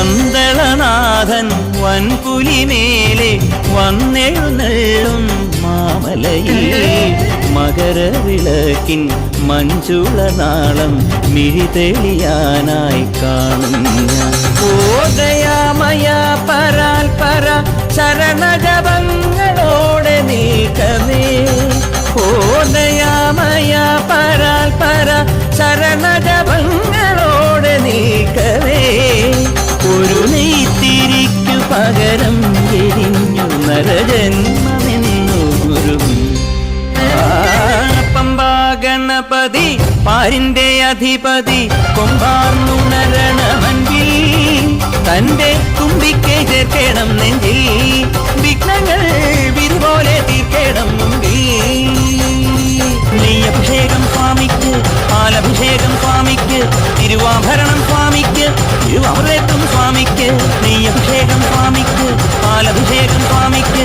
പന്തളനാഥൻ വൻപുലിമേലെ വന്നെഴുന്നള്ളും മാമലയിൽ. മകരവിളക്കിൻ മഞ്ചുള നാളം മിഴിതെളിയാനായി കാണും ഓദയാമയ പരാൽ പര ശരണജപങ്ങളോടെ പകരം എരിഞ്ഞു നരജന്മമെന്നു ഗണപതി പാരിന്റെ അധിപതി കൊമ്പാർന്നു നരണമെങ്കിൽ തന്റെ തുമ്പിക്കെ ചേർക്കണം നെഞ്ചിൽ. വിഘ്നങ്ങൾ വിരുപോലെ തീർക്കണം മുമ്പിൽ. നെയ്യഭിഷേകം സ്വാമിക്ക് പാലഭിഷേകം സ്വാമിക്ക് തിരുവാഭരണം സ്വാമിക്ക് തിരുവാമൃതം സ്വാമിക്ക് அளவு வேகம் சுவாமிக்கு